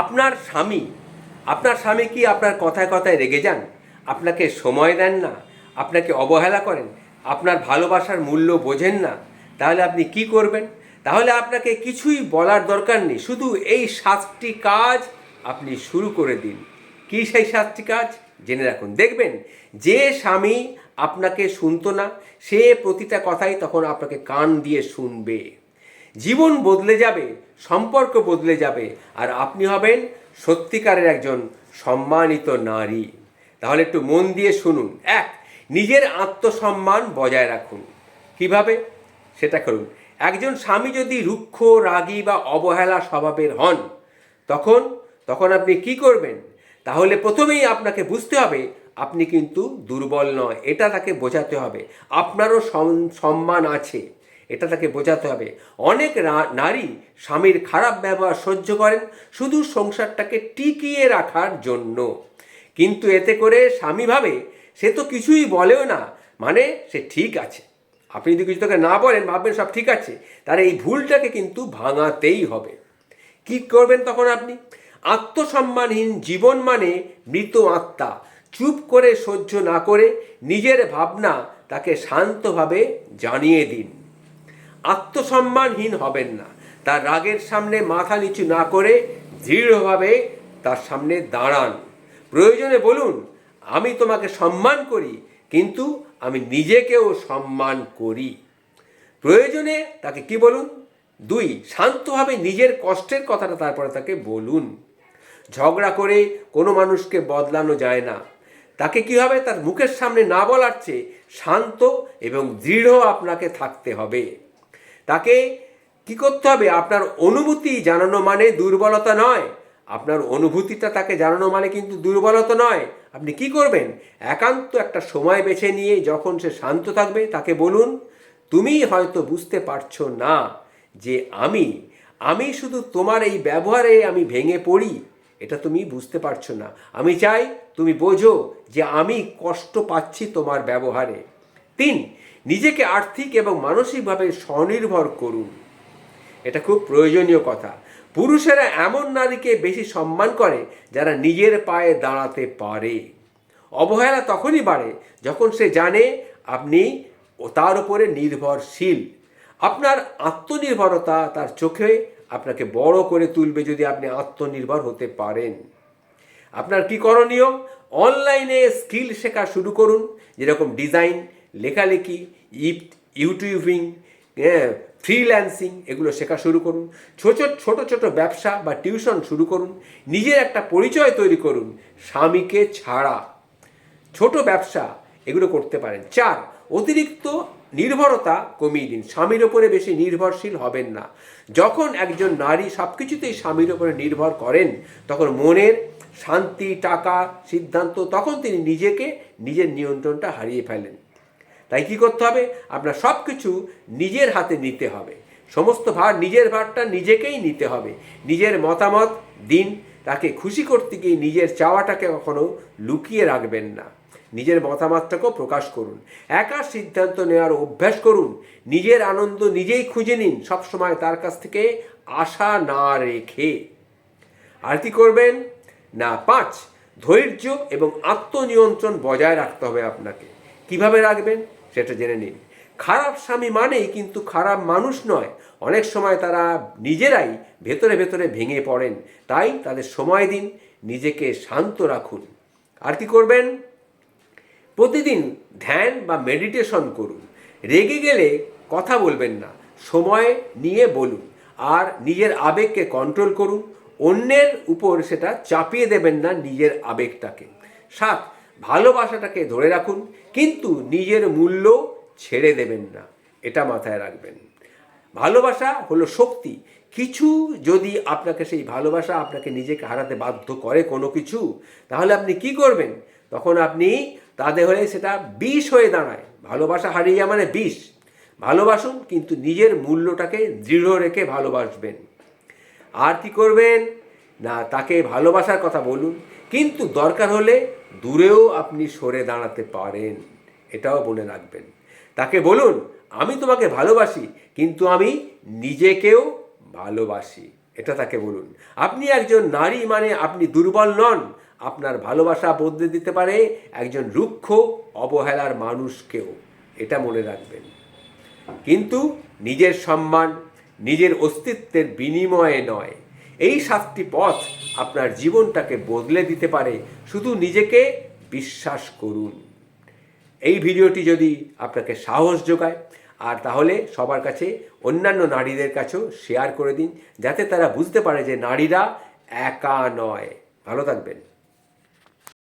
আপনার স্বামী আপনার স্বামী কি আপনার কথায় কথায় রেগে যান? আপনাকে সময় দেন না, আপনাকে অবহেলা করেন, আপনার ভালোবাসার মূল্য বোঝেন না, তাহলে আপনি কি করবেন? তাহলে আপনাকে কিছুই বলার দরকার নেই, শুধু এই সাতটি কাজ আপনি শুরু করে দিন। কি সেই সাতটি কাজ? জেনে রাখুন। দেখবেন, যে স্বামী আপনাকে শুনতো না, সে প্রতিটা কথাই তখন আপনাকে কান দিয়ে শুনবে। জীবন বদলে যাবে, সম্পর্ক বদলে যাবে। আর আপনি হবেন সত্যিকারের একজন সম্মানিত নারী। তাহলে একটু মন দিয়ে শুনুন। এক, নিজের আত্মসম্মান বজায় রাখুন। কীভাবে? সেটা করুন। একজন স্বামী যদি রুক্ষ, রাগী বা অবহেলা স্বভাবের হন, তখন তখন আপনি কি করবেন? তাহলে প্রথমেই আপনাকে বুঝতে হবে, আপনি কিন্তু দুর্বল নয়। এটা তাকে বোঝাতে হবে। আপনারও সম্মান আছে। এটা তাকে বোঝাতে হবে। অনেক নারী স্বামীর খারাপ ব্যবহার সহ্য করেন, শুধু সংসারটাকে টিকিয়ে রাখার জন্য। কিন্তু এতে করে স্বামী ভাবে সে তো কিছুই বলেও না মানে সে ঠিক আছে। আপনি যদি কিছু তাকে না বলেন, ভাববেন সব ঠিক আছে তার এই ভুলটাকে কিন্তু ভাঙাতেই হবে। কি করবেন তখন আপনি? আত্মসম্মানহীন জীবন মানে মৃত আত্মা। চুপ করে সহ্য না করে নিজের ভাবনা তাকে শান্তভাবে জানিয়ে দিন। আত্মসম্মানহীন হবেন না। তার রাগের সামনে মাথা নিচু না করে দৃঢ়ভাবে তার সামনে দাঁড়ান। প্রয়োজনে বলুন, আমি তোমাকে সম্মান করি, কিন্তু আমি নিজেকেও সম্মান করি। প্রয়োজনে তাকে কি বলুন? দুই, শান্তভাবে নিজের কষ্টের কথাটা তারপরে তাকে বলুন। ঝগড়া করে কোনো মানুষকে বদলানো যায় না। তাকে কি হবে তার মুখের সামনে না বলার চেয়ে শান্ত এবং দৃঢ় আপনাকে থাকতে হবে। তাকে কি করতে হবে? আপনার অনুভূতি জানানো মানে দুর্বলতা নয়। আপনার অনুভূতিটা তাকে জানানো মানে কিন্তু দুর্বলতা নয়। আপনি কি করবেন? একান্ত একটা সময় বেছে নিয়ে যখন সে শান্ত থাকবে, তাকে বলুন, তুমি হয়তো বুঝতে পারছ না যে আমি আমি শুধু তোমার এই ব্যবহারে আমি ভেঙে পড়ি। এটা তুমি বুঝতে পারছ না। আমি চাই তুমি বোঝো যে আমি কষ্ট পাচ্ছি তোমার ব্যবহারে। তিন নিজেকে আর্থিক এবং মানসিকভাবে স্বনির্ভর করুন। এটা খুব প্রয়োজনীয় কথা। পুরুষেরা এমন নারীকে বেশি সম্মান করে যারা নিজের পায়ে দাঁড়াতে পারে। অবহেলা তখনই বাড়ে যখন সে জানে আপনি তার উপরে নির্ভরশীল। আপনার আত্মনির্ভরতা তার চোখে আপনাকে বড় করে তুলবে যদি আপনি আত্মনির্ভর হতে পারেন। আপনার কি করণীয়? অনলাইনে স্কিল শেখা শুরু করুন, যেরকম ডিজাইন, লেখালেখি ইউটিউবিং হ্যাঁ ফ্রিল্যান্সিং, এগুলো শেখা শুরু করুন। ছোট ছোট ছোট ব্যবসা বা টিউশন শুরু করুন। নিজের একটা পরিচয় তৈরি করুন, স্বামীকে ছাড়া। ছোট ব্যবসা, এগুলো করতে পারেন। চার, অতিরিক্ত নির্ভরতা কমিয়ে দিন। স্বামীর ওপরে বেশি নির্ভরশীল হবেন না। যখন একজন নারী সব কিছুতেই স্বামীর ওপরে নির্ভর করেন, তখন মনের শান্তি, টাকা, সিদ্ধান্ত, তখন তিনি নিজেকে, নিজের নিয়ন্ত্রণটা হারিয়ে ফেলেন। তাই কি করতে হবে? আপনার সব কিছু নিজের হাতে নিতে হবে। সমস্ত ভার নিজের ভারটা নিজেকেই নিতে হবে। নিজের মতামত, দিন, তাকে খুশি করতে গিয়ে নিজের চাওয়াটাকে কখনো লুকিয়ে রাখবেন না। নিজের মতামতটাকেও প্রকাশ করুন। একা সিদ্ধান্ত নেওয়ার অভ্যাস করুন। নিজের আনন্দ নিজেই খুঁজে নিন। সবসময় তার কাছ থেকে আশা না রেখে। আর কি করবেন? না, পাঁচ, ধৈর্য এবং আত্মনিয়ন্ত্রণ বজায় রাখতে হবে আপনাকে। কীভাবে রাখবেন? সেটা জেনে নিন। খারাপ স্বামী মানেই কিন্তু খারাপ মানুষ নয়। অনেক সময় তারা নিজেরাই ভেতরে ভেতরে ভেঙে পড়েন। তাই তাদের সময় দিন, নিজেকে শান্ত রাখুন। আর কি করবেন? প্রতিদিন ধ্যান বা মেডিটেশন করুন। রেগে গেলে কথা বলবেন না। সময় নিয়ে বলুন। আর নিজের আবেগকে কন্ট্রোল করুন। অন্যের উপর সেটা চাপিয়ে দেবেন না নিজের আবেগটাকে। সাত ভালোবাসাটাকে ধরে রাখুন, কিন্তু নিজের মূল্য ছেড়ে দেবেন না। এটা মাথায় রাখবেন। ভালোবাসা হলো শক্তি। কিছু যদি আপনাকে সেই ভালোবাসা আপনাকে নিজেকে হারাতে বাধ্য করে কোনো কিছু, তাহলে আপনি কি করবেন? তখন আপনি তাদের হলে সেটা বিষ হয়ে দাঁড়ায়। ভালোবাসা হারিয়ে মানে বিষ। ভালোবাসুন, কিন্তু নিজের মূল্যটাকে দৃঢ় রেখে ভালোবাসবেন। আর কি করবেন? না, তাকে ভালোবাসার কথা বলুন। কিন্তু দরকার হলে দূরেও আপনি সরে দাঁড়াতে পারেন, এটাও মনে রাখবেন। তাকে বলুন, আমি তোমাকে ভালোবাসি, কিন্তু আমি নিজেকেও ভালোবাসি। এটা তাকে বলুন। আপনি একজন নারী মানে আপনি দুর্বল নন, আপনার ভালোবাসা বদলে দিতে পারে একজন রুক্ষ, অবহেলার মানুষকেও, এটা মনে রাখবেন। কিন্তু নিজের সম্মান, নিজের অস্তিত্বের বিনিময়ে নয়। এই সাতটি পথ আপনার জীবনটাকে বদলে দিতে পারে, শুধু নিজেকে বিশ্বাস করুন। এই ভিডিওটি যদি আপনাকে সাহস যোগায়, আর তাহলে সবার কাছে অন্যান্য নারীদের কাছেও শেয়ার করে দিন, যাতে তারা বুঝতে পারে যে নারীরা একা নয়। ভালো থাকবেন।